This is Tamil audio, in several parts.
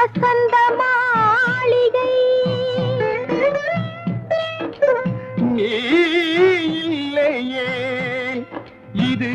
வசந்த மாளிகை. நீ இல்லையே இது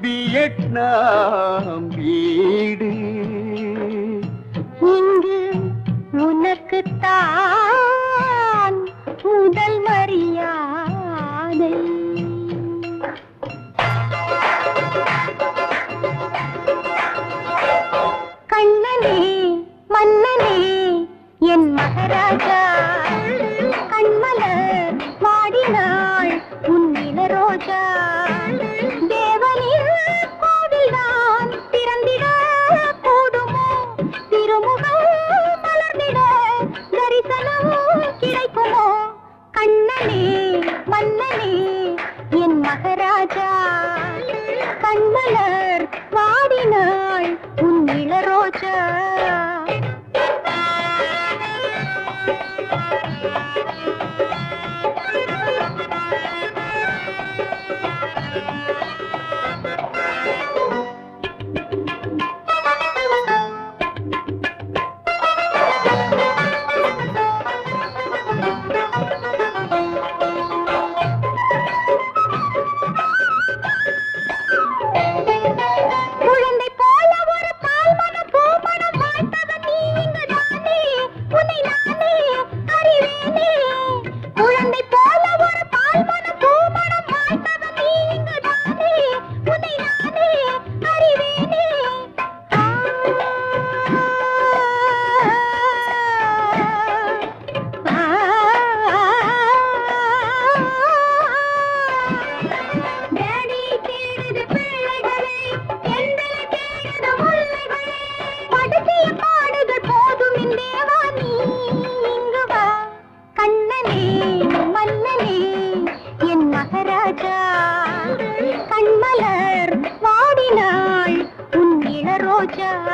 வியட்நாம் வீடு. பாடினாள். உன்னில ரோஜா. தேவனில் கோவில்தான் திறந்திட போதுமோ? திருமுகம் மலர்ந்திட தரிசனம் கிடைக்குமோ? கண்ணனே மன்னனே என் மகராஜா. கண்மலர் जा